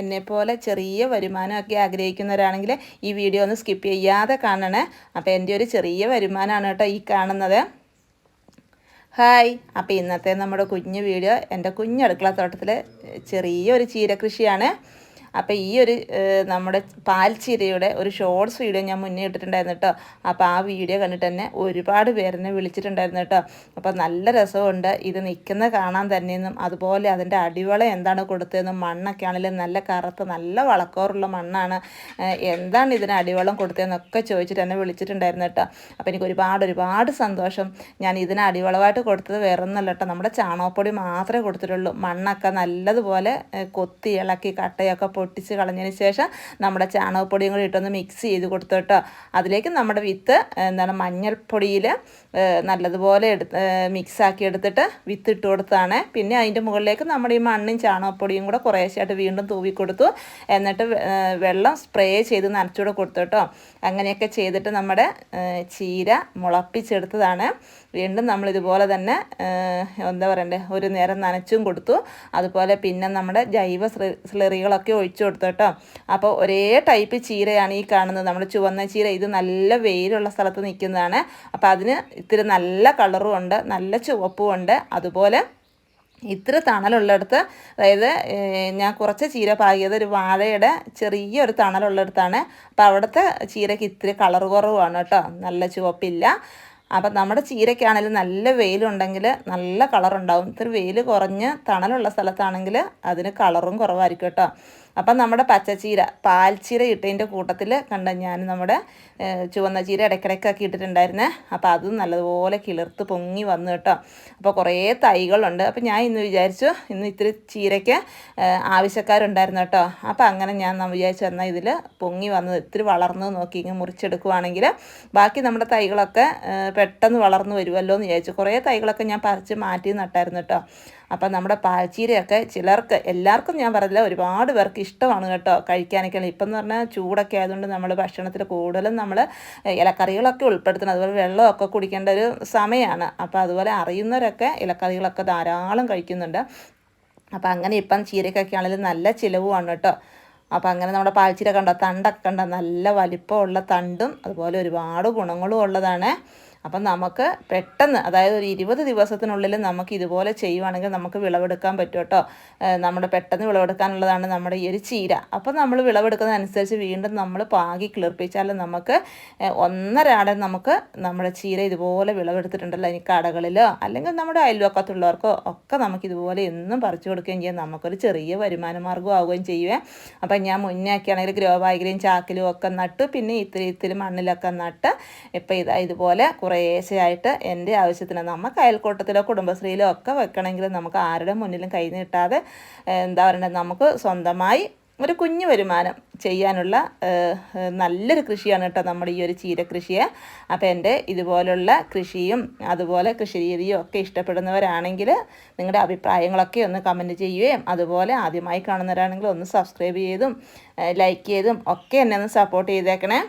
എന്നെപ്പോലെ ചെറിയ വരുമാനമൊക്കെ ആഗ്രഹിക്കുന്നവരാണെങ്കിൽ ഈ വീഡിയോ ഒന്ന് സ്കിപ്പ് ചെയ്യാതെ കാണണേ. അപ്പോൾ എന്റെ ഒരു ചെറിയ വരുമാനമാണ് കേട്ടോ ഈ കാണുന്നത്. ഹായ്. അപ്പോൾ ഇന്നത്തെ നമ്മുടെ കുഞ്ഞു വീഡിയോ എന്റെ കുഞ്ഞടുക്കള തോട്ടത്തിൽ ചെറിയൊരു ചീര കൃഷിയാണ് അപ്പോൾ ഈ ഒരു നമ്മുടെ പാൽച്ചീരയുടെ ഒരു ഷോർട്സ് വീഡിയോ ഞാൻ മുന്നേ ഇട്ടിട്ടുണ്ടായിരുന്നു കേട്ടോ. അപ്പോൾ ആ വീഡിയോ കണ്ടിട്ട് തന്നെ ഒരുപാട് പേരെന്നെ വിളിച്ചിട്ടുണ്ടായിരുന്നു കേട്ടോ. അപ്പോൾ നല്ല രസമുണ്ട്. ഇത് നിൽക്കുന്ന കാണാൻ തന്നെയെന്നും അതുപോലെ അതിന്റെ അടിവളം എന്താണ് കൊടുത്തതെന്നും മണ്ണൊക്കെ ആണെങ്കിലും നല്ല കറുത്ത നല്ല വളക്കോറുള്ള മണ്ണാണ്. എന്താണ് ഇതിന് അടിവളം കൊടുത്തതെന്നൊക്കെ ചോദിച്ചിട്ട് തന്നെ വിളിച്ചിട്ടുണ്ടായിരുന്നു കേട്ടോ. അപ്പോൾ എനിക്ക് ഒരുപാട് ഒരുപാട് സന്തോഷം. ഞാൻ ഇതിന് അടിവളമായിട്ട് കൊടുത്തത് വേറെ ഒന്നല്ല കേട്ടോ. നമ്മുടെ ചാണകപ്പൊടി മാത്രമേ കൊടുത്തിട്ടുള്ളൂ. മണ്ണൊക്കെ നല്ലതുപോലെ കൊത്തി ഇളക്കി കട്ടയൊക്കെ പൊട്ടിച്ച് കളഞ്ഞതിന് ശേഷം നമ്മുടെ ചാണകപ്പൊടിയും കൂടി ഇട്ടൊന്ന് മിക്സ് ചെയ്ത് കൊടുത്തു കേട്ടോ. അതിലേക്ക് നമ്മുടെ വിത്ത് എന്താണ് മഞ്ഞൾപ്പൊടിയിൽ നല്ലതുപോലെ എടുത്ത് മിക്സാക്കി എടുത്തിട്ട് വിത്ത് ഇട്ട് കൊടുത്താണ് പിന്നെ അതിന്റെ മുകളിലേക്ക് നമ്മുടെ ഈ മണ്ണും ചാണകപ്പൊടിയും കൂടെ കുറേശ്ശായിട്ട് വീണ്ടും തൂവി കൊടുത്തു. എന്നിട്ട് വെള്ളം സ്പ്രേ ചെയ്ത് നനച്ചുകൂടെ കൊടുത്തു അങ്ങനെയൊക്കെ ചെയ്തിട്ട് നമ്മുടെ ചീര മുളപ്പിച്ചെടുത്തതാണ്. വീണ്ടും നമ്മൾ ഇതുപോലെ തന്നെ എന്താ പറയണ്ടേ ഒരു നേരം നനച്ചും കൊടുത്തു. അതുപോലെ പിന്നെ നമ്മുടെ ജൈവ സ്ല- സ്ലറികളൊക്കെ ഒഴിച്ചു കൊടുത്തു കേട്ടോ. അപ്പോൾ ഒരേ ടൈപ്പ് ചീരയാണ് ഈ കാണുന്നത്. നമ്മൾ ചുവന്ന ചീര ഇത് നല്ല വെയിലുള്ള സ്ഥലത്ത് നിൽക്കുന്നതാണ്. അപ്പോൾ അതിന് ഇത്തിരി നല്ല കളറും ഉണ്ട് നല്ല ചുവപ്പും ഉണ്ട്. അതുപോലെ ഇത്ര തണലുള്ളിടത്ത് അതായത് ഞാൻ കുറച്ച് ചീര പാകിയത് ഒരു വാഴയുടെ ചെറിയൊരു തണലുള്ളിടത്താണ്. അപ്പോൾ അവിടുത്തെ ചീരയ്ക്ക് ഇത്തിരി കളർ കുറവാണ് കേട്ടോ. നല്ല ചുവപ്പില്ല. അപ്പം നമ്മുടെ ചീരയ്ക്കാണെങ്കിലും നല്ല വെയിലുണ്ടെങ്കിൽ നല്ല കളറുണ്ടാവും ഇത്തിരി വെയിൽ കുറഞ്ഞ് തണലുള്ള സ്ഥലത്താണെങ്കിൽ അതിന് കളറും കുറവായിരിക്കും കേട്ടോ. അപ്പം നമ്മുടെ പച്ചച്ചീര പാൽച്ചീര ഇട്ടതിന്റെ കൂട്ടത്തിൽ കണ്ട ഞാൻ നമ്മുടെ ചുവന്ന ചീര ഇടയ്ക്കിടയ്ക്കൊക്കെ ഇട്ടിട്ടുണ്ടായിരുന്നേ. അപ്പോൾ അതും നല്ലതുപോലെ കിളിർത്ത് പൊങ്ങി വന്നു കേട്ടോ. അപ്പോൾ കുറേ തൈകളുണ്ട്. അപ്പോൾ ഞാൻ ഇന്ന് വിചാരിച്ചു ഇന്ന് ഇത്തിരി ചീരയ്ക്ക് ആവശ്യക്കാരുണ്ടായിരുന്നു കേട്ടോ. അപ്പോൾ അങ്ങനെ ഞാൻ വിചാരിച്ചു എന്നാൽ ഇതിൽ പൊങ്ങി വന്നത് ഇത്തിരി വളർന്നു നോക്കി ഇങ്ങനെ മുറിച്ചെടുക്കുവാണെങ്കിൽ ബാക്കി നമ്മുടെ തൈകളൊക്കെ പെട്ടെന്ന് വളർന്നു വരുമല്ലോ എന്ന് വിചാരിച്ചു. കുറേ തൈകളൊക്കെ ഞാൻ പറിച്ച് മാറ്റി നട്ടായിരുന്നു കേട്ടോ. അപ്പം നമ്മുടെ പാൽച്ചീരയൊക്കെ ചിലർക്ക് എല്ലാവർക്കും ഞാൻ പറഞ്ഞില്ല ഒരുപാട് പേർക്ക് ഇഷ്ടമാണ് കേട്ടോ കഴിക്കാനൊക്കെ ഇപ്പം എന്ന് പറഞ്ഞാൽ ചൂടൊക്കെ ആയതുകൊണ്ട് നമ്മൾ ഭക്ഷണത്തിൽ കൂടുതലും നമ്മൾ ഇലക്കറികളൊക്കെ ഉൾപ്പെടുത്തണം അതുപോലെ വെള്ളമൊക്കെ കുടിക്കേണ്ട ഒരു സമയമാണ് അപ്പോൾ അതുപോലെ അറിയുന്നവരൊക്കെ ഇലക്കറികളൊക്കെ ധാരാളം കഴിക്കുന്നുണ്ട്. അപ്പോൾ അങ്ങനെ ഇപ്പം ചീരക്കൊക്കെ ആണെങ്കിലും നല്ല ചിലവുമാണ് കേട്ടോ. അപ്പോൾ അങ്ങനെ നമ്മുടെ പാൽച്ചീര കണ്ടോ? തണ്ടൊക്കെ കണ്ടോ? നല്ല വലിപ്പമുള്ള തണ്ടും അതുപോലെ ഒരുപാട് ഗുണങ്ങളും ഉള്ളതാണ്. അപ്പം നമുക്ക് പെട്ടെന്ന് അതായത് ഒരു ഇരുപത് ദിവസത്തിനുള്ളിൽ നമുക്ക് ഇതുപോലെ ചെയ്യുവാണെങ്കിൽ നമുക്ക് വിളവെടുക്കാൻ പറ്റും കേട്ടോ. നമ്മുടെ പെട്ടെന്ന് വിളവെടുക്കാനുള്ളതാണ് നമ്മുടെ ഈ ഒരു ചീര. അപ്പം നമ്മൾ വിളവെടുക്കുന്നതനുസരിച്ച് വീണ്ടും നമ്മൾ പാകി കിളിർപ്പിച്ചാൽ നമുക്ക് ഒന്നര ഒന്നരാടെ നമുക്ക് നമ്മുടെ ചീര ഇതുപോലെ വിളവെടുത്തിട്ടുണ്ടല്ലോ. ഇനി കടകളിലോ അല്ലെങ്കിൽ നമ്മുടെ അയൽവക്കത്തുള്ളവർക്കോ ഒക്കെ നമുക്ക് ഇതുപോലെ എന്നും പറിച്ചു കൊടുക്കുകയും ചെയ്യാം. നമുക്കൊരു ചെറിയ വരുമാന മാർഗം ആവുകയും ചെയ്യുവേ. അപ്പം ഞാൻ മുന്നേ ഒക്കെയാണെങ്കിൽ ഗ്രോ ബാഗിലും ചാക്കിലും ഒക്കെ നട്ടു പിന്നെ ഇത്തിരി ഇത്തിരി മണ്ണിലൊക്കെ നട്ട് ഇപ്പം ഇതാ ഇതുപോലെ കുറേശ്ശെയായിട്ട് എന്റെ ആവശ്യത്തിന് നമുക്ക് അയൽക്കൂട്ടത്തിലോ കുടുംബശ്രീയിലോ ഒക്കെ വെക്കണമെങ്കിൽ നമുക്ക് ആരുടെ മുന്നിലും കൈ നീട്ടാതെ എന്താ പറയുക നമുക്ക് സ്വന്തമായി ഒരു കുഞ്ഞു വരുമാനം ചെയ്യാനുള്ള നല്ലൊരു കൃഷിയാണ് കേട്ടോ നമ്മുടെ ഈ ഒരു ചീരകൃഷിയെ അപ്പോൾ എന്റെ ഇതുപോലുള്ള കൃഷിയും അതുപോലെ കൃഷി രീതിയും ഒക്കെ ഇഷ്ടപ്പെടുന്നവരാണെങ്കിൽ നിങ്ങളുടെ അഭിപ്രായങ്ങളൊക്കെ ഒന്ന് കമന്റ് ചെയ്യുകയും അതുപോലെ ആദ്യമായി കാണുന്നവരാണെങ്കിൽ ഒന്ന് സബ്സ്ക്രൈബ് ചെയ്തും ലൈക്ക് ചെയ്തും ഒക്കെ എന്നെ ഒന്ന് സപ്പോർട്ട് ചെയ്തേക്കണേ.